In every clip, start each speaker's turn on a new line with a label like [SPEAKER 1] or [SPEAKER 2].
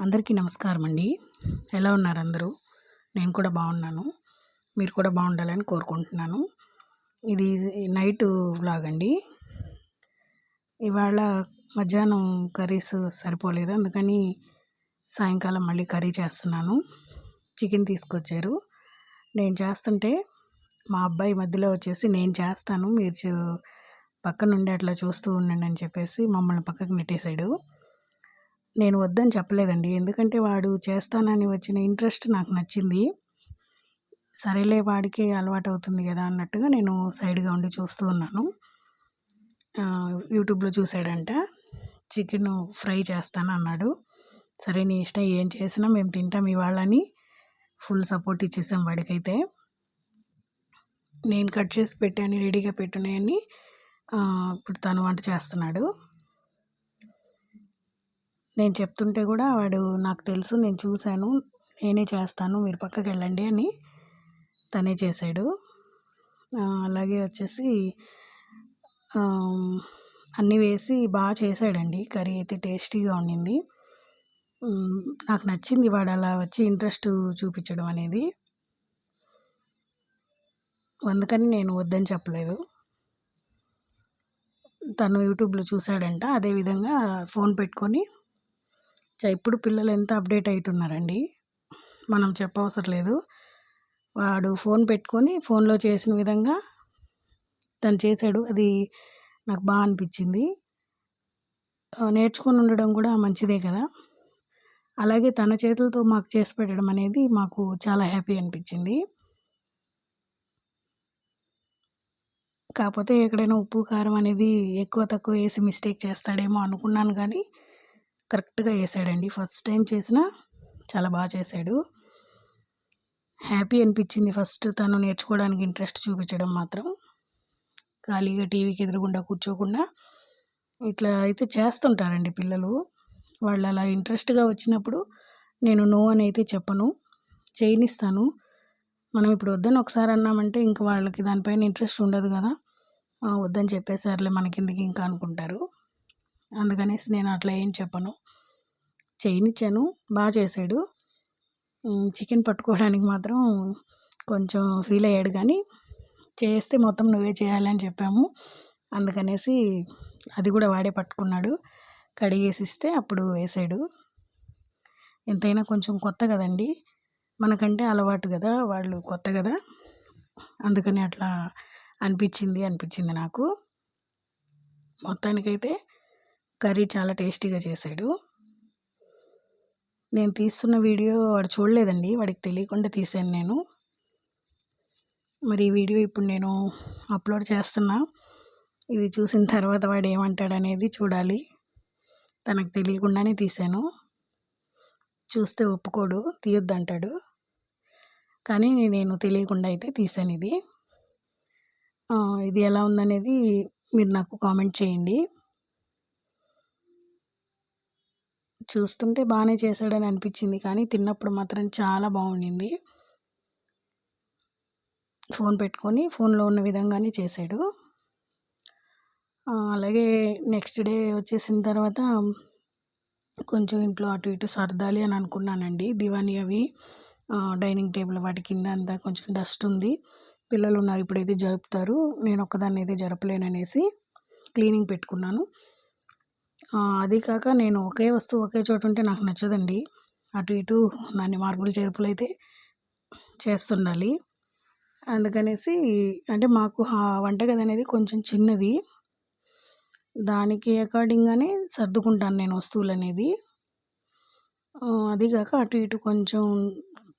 [SPEAKER 1] అందరికీ నమస్కారం అండి ఎలా ఉన్నారు అందరూ? నేను కూడా బాగున్నాను. మీరు కూడా బాగుండాలని కోరుకుంటున్నాను. ఇది నైట్ వ్లాగ్ అండి. ఇవాళ మధ్యాహ్నం కర్రీస్ సరిపోలేదు. అందుకని సాయంకాలం మళ్ళీ కర్రీ చేస్తున్నాను. చికెన్ తీసుకొచ్చారు. నేను చేస్తుంటే మా అబ్బాయి మధ్యలో వచ్చేసి నేను చేస్తాను. మీరు చూ- అట్లా చూస్తూ ఉండండి అని చెప్పేసి మమ్మల్ని పక్కకు నెట్టేశాడు. నేను వద్దని చెప్పలేదండి. ఎందుకంటే వాడు చేస్తానని వచ్చిన ఇంట్రెస్ట్ నాకు నచ్చింది. సరేలే వాడికి అలవాటు అవుతుంది కదా అన్నట్టుగా నేను సైడ్గా ఉండి చూస్తూ ఉన్నాను. యూట్యూబ్లో చూసాడంట చికెన్ ఫ్రై చేస్తాను అన్నాడు. సరే నీ ఇష్టం ఏం చేసినా మేము తింటాం ఇవాళని. ఫుల్ సపోర్ట్ ఇచ్చేసాం వాడికైతే. నేను కట్ చేసి పెట్టాను రెడీగా పెట్టున్నాయని ఇప్పుడు తను వంట చేస్తున్నాడు. నేను చెప్తుంటే కూడా వాడు నాకు తెలుసు నేను చూశాను నేనే చేస్తాను మీరు పక్కకి వెళ్ళండి అని తనే చేశాడు. అలాగే వచ్చేసి అన్నీ వేసి బాగా చేశాడండి. కర్రీ అయితే టేస్టీగా ఉండింది. నాకు నచ్చింది వాడు అలా వచ్చి ఇంట్రెస్ట్ చూపించడం అనేది. అందుకని నేను వద్దని చెప్పలేదు. తను యూట్యూబ్లో చూశాడంట అదేవిధంగా ఫోన్ పెట్టుకొని ఇప్పుడు పిల్లలు ఎంత అప్డేట్ అవుతున్నారండి మనం చెప్పవసరం లేదు. వాడు ఫోన్ పెట్టుకొని ఫోన్లో చేసిన విధంగా తను చేశాడు. అది నాకు బాగా అనిపించింది. నేర్చుకొని ఉండడం కూడా మంచిదే కదా. అలాగే తన చేతులతో మాకు చేసి పెట్టడం అనేది మాకు చాలా హ్యాపీ అనిపించింది. కాకపోతే ఎక్కడైనా ఉప్పు కారం అనేది ఎక్కువ తక్కువ వేసి మిస్టేక్ చేస్తాడేమో అనుకున్నాను కానీ కరెక్ట్గా వేసాడండి ఫస్ట్ టైం చేసినా చాలా బాగా చేశాడు హ్యాపీ అనిపించింది ఫస్ట్ తను నేర్చుకోవడానికి ఇంట్రెస్ట్ చూపించడం మాత్రం. ఖాళీగా టీవీకి ఎదురుగుండా కూర్చోకుండా ఇట్లా అయితే చేస్తుంటారండి పిల్లలు. వాళ్ళు అలా ఇంట్రెస్ట్గా వచ్చినప్పుడు నేను నో అని అయితే చెప్పను. చేయనిస్తాను. మనం ఇప్పుడు వద్దని ఒకసారి అన్నామంటే ఇంకా వాళ్ళకి దానిపైన ఇంట్రెస్ట్ ఉండదు కదా. వద్దని వద్దని మనకి మనకిందుకు ఇంకా అనుకుంటారు. అందుకనేసి నేను అట్లా ఏం చెప్పను. చేయనిచ్చాను. బాగా చేశాడు. చికెన్ పట్టుకోవడానికి మాత్రం కొంచెం ఫీల్ అయ్యాడు కానీ చేస్తే మొత్తం నువ్వే చేయాలని చెప్పాము. అందుకనేసి అది కూడా వాడే పట్టుకున్నాడు. కడిగేసి ఇస్తే అప్పుడు వేసాడు. ఎంతైనా కొంచెం కొత్త కదండి. మనకంటే అలవాటు కదా వాళ్ళు కొత్త కదా. అందుకని అట్లా అనిపించింది అనిపించింది నాకు. మొత్తానికైతే కర్రీ చాలా టేస్టీగా చేశాడు. నేను తీస్తున్న వీడియో వాడు చూడలేదండి. వాడికి తెలియకుండా తీసాను నేను. మరి ఈ వీడియో ఇప్పుడు నేను అప్లోడ్ చేస్తున్నా. ఇది చూసిన తర్వాత వాడు ఏమంటాడు అనేది చూడాలి. తనకు తెలియకుండానే తీశాను. చూస్తే ఒప్పుకోడు తీయొద్దంటాడు. కానీ నేను తెలియకుండా అయితే తీసాను ఇది. ఇది ఎలా ఉందనేది మీరు నాకు కామెంట్ చేయండి. చూస్తుంటే బాగానే చేశాడని అనిపించింది. కానీ తిన్నప్పుడు మాత్రం చాలా బాగుండింది. ఫోన్ పెట్టుకొని ఫోన్లో ఉన్న విధంగానే చేశాడు. అలాగే నెక్స్ట్ డే వచ్చేసిన తర్వాత కొంచెం ఇంట్లో అటు ఇటు సర్దాలి అని అనుకున్నానండి. దివానీ అవి డైనింగ్ టేబుల్ వాటి కింద అంతా కొంచెం డస్ట్ ఉంది. పిల్లలు ఉన్నారు ఇప్పుడైతే జరుపుతారు. నేను ఒక్కదాన్ని అయితే జరపలేననేసి క్లీనింగ్ పెట్టుకున్నాను. అది కాక నేను ఒకే వస్తువు ఒకే చోట ఉంటే నాకు నచ్చదండి. అటు ఇటు దాన్ని మార్పులు చేర్పులు అయితే చేస్తుండాలి. అందుకనేసి అంటే మాకు వంటగది అనేది కొంచెం చిన్నది. దానికి అకార్డింగ్గానే సర్దుకుంటాను నేను వస్తువులు అనేది. అది కాక అటు ఇటు కొంచెం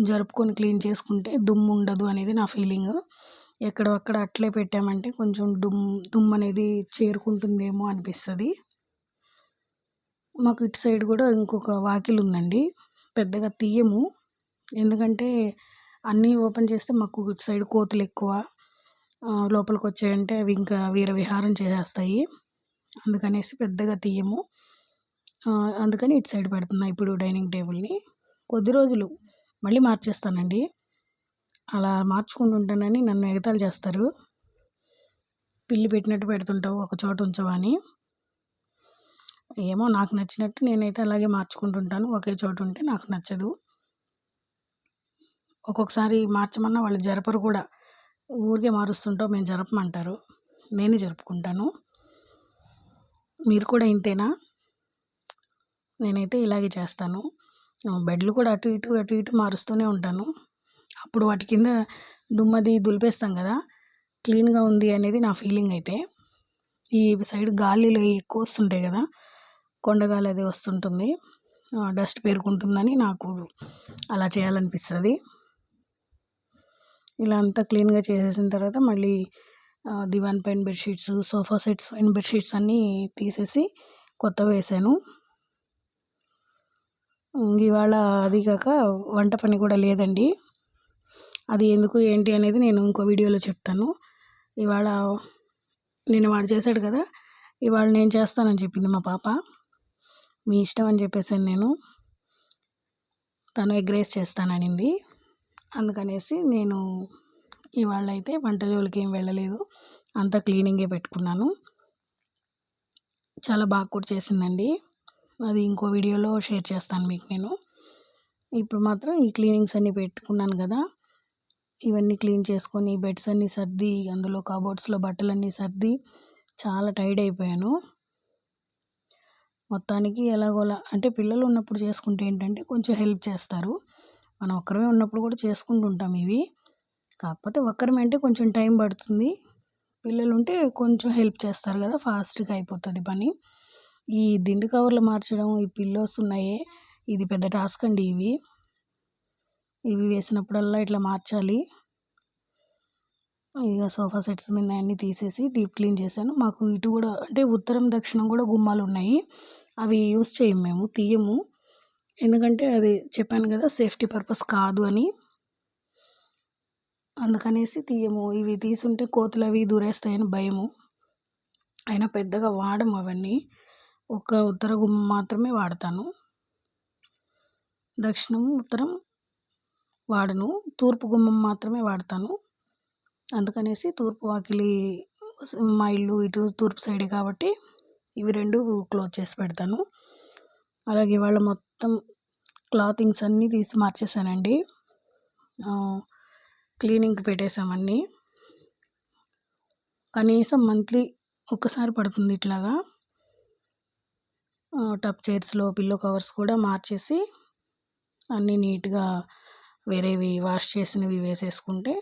[SPEAKER 1] జరుపుకొని క్లీన్ చేసుకుంటే దుమ్ము ఉండదు అనేది నా ఫీలింగ్. ఎక్కడక్కడ అట్లే పెట్టామంటే కొంచెం దుమ్ దుమ్ము అనేది చేరుకుంటుందేమో అనిపిస్తుంది. మాకు ఇటు సైడ్ కూడా ఇంకొక వాకిలి ఉందండి. పెద్దగా తీయము. ఎందుకంటే అన్నీ ఓపెన్ చేస్తే మాకు ఇటు సైడ్ కోతులు ఎక్కువ లోపలికి వచ్చాయంటే అవి ఇంకా వీర విహారం చేసేస్తాయి. అందుకనేసి పెద్దగా తీయము. అందుకని ఇటు సైడ్ పెడుతున్నా ఇప్పుడు డైనింగ్ టేబుల్ని. కొద్ది రోజులు మళ్ళీ మార్చేస్తానండి. అలా మార్చుకుంటుంటానని నన్ను ఎగతాలు చేస్తారు. పిల్లి పెట్టినట్టు పెడుతుంటావు ఒక చోట ఉంచవా అని. ఏమో నాకు నచ్చినట్టు నేనైతే అలాగే మార్చుకుంటుంటాను. ఒకే చోటు ఉంటే నాకు నచ్చదు. ఒక్కొక్కసారి మార్చమన్నా వాళ్ళు జరపరు కూడా. ఊరికే మారుస్తుంటావు మేము జరపమంటారు. నేనే జరుపుకుంటాను. మీరు కూడా ఇంతేనా? నేనైతే ఇలాగే చేస్తాను. బెడ్లు కూడా అటు ఇటు అటు ఇటు మారుస్తూనే ఉంటాను. అప్పుడు వాటి కింద దుమ్మది దులిపేస్తాం కదా క్లీన్గా ఉంది అనేది నా ఫీలింగ్ అయితే. ఈ సైడ్ గాలిలో ఎక్కువ వస్తుంటాయి కదా కొండగాలి అది వస్తుంటుంది. డస్ట్ పేరుకుంటుందని నాకు అలా చేయాలనిపిస్తుంది. ఇలా అంతా క్లీన్గా చేసేసిన తర్వాత మళ్ళీ దివాన్ పైన bedsheets sofa sets and bedsheets అన్నీ తీసేసి కొత్త వేసాను. ఇవాళ అది కాక వంట పని కూడా లేదండి. అది ఎందుకు ఏంటి అనేది నేను ఇంకో వీడియోలో చెప్తాను. ఇవాళ నేను వాడు చేశాడు కదా ఇవాళ నేను చేస్తానని చెప్పింది మా పాప. మీ ఇష్టం అని చెప్పేసాను నేను తను ఎగ్ రైస్ చేస్తాననింది. అందుకనేసి నేను ఇవాళ అయితే వంట జోలికి ఏం వెళ్ళలేదు. అంతా క్లీనింగే పెట్టుకున్నాను. చాలా బాగా కూడా చేసిందండి. అది ఇంకో వీడియోలో షేర్ చేస్తాను మీకు నేను. ఇప్పుడు మాత్రం ఈ క్లీనింగ్స్ అన్నీ పెట్టుకున్నాను కదా. ఇవన్నీ క్లీన్ చేసుకొని బెడ్స్ అన్నీ సర్ది అందులో కబోర్డ్స్లో బట్టలన్నీ సర్ది చాలా టైర్డ్ అయిపోయాను. మొత్తానికి ఎలాగోలా అంటే పిల్లలు ఉన్నప్పుడు చేసుకుంటే ఏంటంటే కొంచెం హెల్ప్ చేస్తారు. మనం ఒక్కరమే ఉన్నప్పుడు కూడా చేసుకుంటూ ఉంటాం ఇవి. కాకపోతే ఒక్కరమే అంటే కొంచెం టైం పడుతుంది. పిల్లలు ఉంటే కొంచెం హెల్ప్ చేస్తారు కదా ఫాస్ట్గా అయిపోతుంది పని. ఈ దిండు కవర్లు మార్చడం ఈ పిల్లోస్ ఉన్నాయే ఇది పెద్ద టాస్క్ అండి ఇవి. ఇవి వేసినప్పుడల్లా ఇట్లా మార్చాలి. ఇక సోఫా సెట్స్ మీద అన్నీ తీసేసి డీప్ క్లీన్ చేశాను. మాకు ఇటు కూడా అంటే ఉత్తరం దక్షిణం కూడా గుమ్మాలు ఉన్నాయి. అవి యూస్ చేయము మేము తీయము. ఎందుకంటే అది చెప్పాను కదా సేఫ్టీ పర్పస్ కాదు అని. అందుకనేసి తీయము. ఇవి తీసుంటే కోతులు అవి దూరేస్తాయని భయము. అయినా పెద్దగా వాడము అవన్నీ. ఒక ఉత్తర గుమ్మం మాత్రమే వాడతాను. దక్షిణం ఉత్తరం వాడను. తూర్పు గుమ్మం మాత్రమే వాడతాను. అందుకనేసి తూర్పు వాకిలి మా ఇల్లు ఇటు తూర్పు సైడే కాబట్టి ఇవి రెండు క్లోజ్ చేసి పెడతాను. అలాగే ఇవాళ మొత్తం క్లాతింగ్స్ అన్నీ తీసి మార్చేసానండి. క్లీనింగ్కి పెట్టేసామన్నీ కనీసం మంత్లీ ఒక్కసారి పడుతుంది ఇట్లాగా. టప్ చైర్స్లో పిల్లో కవర్స్ కూడా మార్చేసి అన్నీ నీట్గా వేరేవి వాష్ చేసినవి వేసేసుకుంటే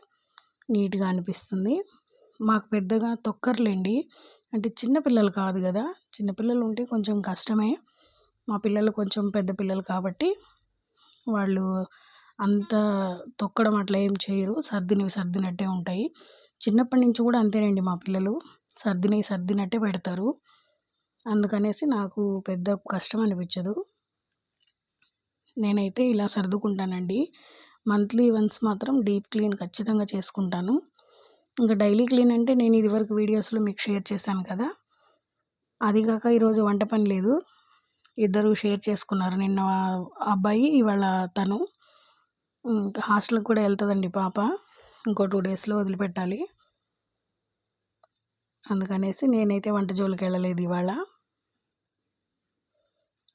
[SPEAKER 1] నీట్గా అనిపిస్తుంది. మాకు పెద్దగా తొక్కర్లేండి. అంటే చిన్నపిల్లలు కాదు కదా! చిన్నపిల్లలు ఉంటే కొంచెం కష్టమే. మా పిల్లలు కొంచెం పెద్ద పిల్లలు కాబట్టి వాళ్ళు అంత తొక్కడం అట్లా ఏం చేయరు. సర్దినవి సర్దినట్టే ఉంటాయి. చిన్నప్పటి నుంచి కూడా అంతేనండి మా పిల్లలు. సర్దినవి సర్దినట్టే పెడతారు. అందుకనేసి నాకు పెద్ద కష్టం అనిపించదు. నేనైతే ఇలా సర్దుకుంటానండి. మంత్లీ వన్స్ మాత్రం డీప్ క్లీన్ ఖచ్చితంగా చేసుకుంటాను. ఇంకా డైలీ క్లీన్ అంటే నేను ఇదివరకు వీడియోస్లో మీకు షేర్ చేశాను కదా. అది కాక ఈరోజు వంట పని లేదు. ఇద్దరు షేర్ చేసుకున్నారు. నిన్న అబ్బాయి ఇవాళ తను. ఇంకా హాస్టల్కి కూడా వెళ్తుందండి పాప. ఇంకో టూ డేస్లో వదిలిపెట్టాలి. అందుకనేసి నేనైతే వంట జోలికి వెళ్ళలేదు ఇవాళ.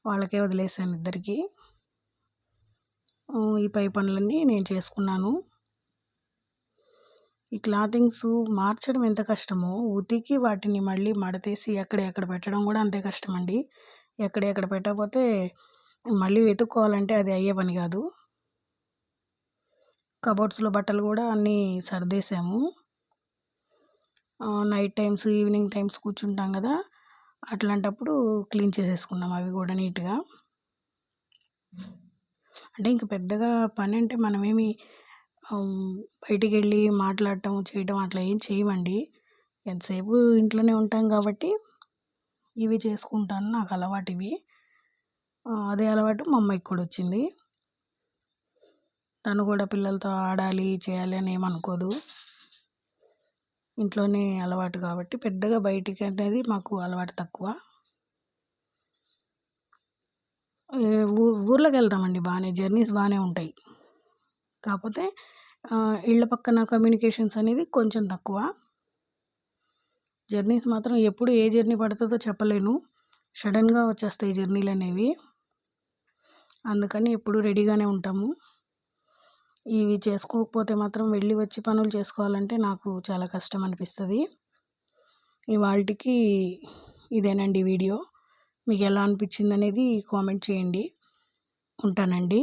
[SPEAKER 1] వాళ్ళకే వదిలేసాను ఇద్దరికి. ఈ పై పనులన్నీ నేను చేసుకున్నాను. ఈ క్లాతింగ్స్ మార్చడం ఎంత కష్టమో ఉతికి వాటిని మళ్ళీ మడతేసి ఎక్కడ ఎక్కడ పెట్టడం కూడా అంతే కష్టం అండి ఎక్కడ ఎక్కడ పెట్టకపోతే మళ్ళీ వెతుక్కోవాలంటే అది అయ్యే పని కాదు. కబోర్డ్స్లో బట్టలు కూడా అన్నీ సర్దేశాము. నైట్ టైమ్స్ ఈవినింగ్ టైమ్స్ కూర్చుంటాం కదా అట్లాంటప్పుడు క్లీన్ చేసేసుకున్నాం అవి కూడా నీట్గా. అంటే ఇంక పెద్దగా పని అంటే మనమేమి బయటికి వెళ్ళి మాట్లాడటం చేయటం అట్లా ఏం చేయమండి. ఎంతసేపు ఇంట్లోనే ఉంటాం కాబట్టి ఇవి చేసుకుంటాను నాకు అలవాటు ఇవి. అదే అలవాటు మా అమ్మాయికి కూడా వచ్చింది. తను కూడా పిల్లలతో ఆడాలి చేయాలి అని ఏమనుకోదు ఇంట్లోనే అలవాటు కాబట్టి పెద్దగా బయటికి అనేది మాకు అలవాటు తక్కువ. ఊర్లోకి వెళ్తామండి బాగానే. జర్నీస్ బాగానే ఉంటాయి. కాకపోతే ఇళ్ళ పక్కన కమ్యూనికేషన్స్ అనేది కొంచెం తక్కువ. జర్నీస్ మాత్రం ఎప్పుడు ఏ జర్నీ పడుతుందో చెప్పలేను. సడన్గా వచ్చేస్తాయి జర్నీలు అనేవి. అందుకని ఎప్పుడు రెడీగానే ఉంటాము. ఇవి చేసుకోకపోతే మాత్రం వెళ్ళి వచ్చి పనులు చేసుకోవాలంటే నాకు చాలా కష్టం అనిపిస్తుంది. ఇవాళకి ఇదేనండి వీడియో. మీకు ఎలా అనిపించింది అనేది కామెంట్ చేయండి. ఉంటానండి.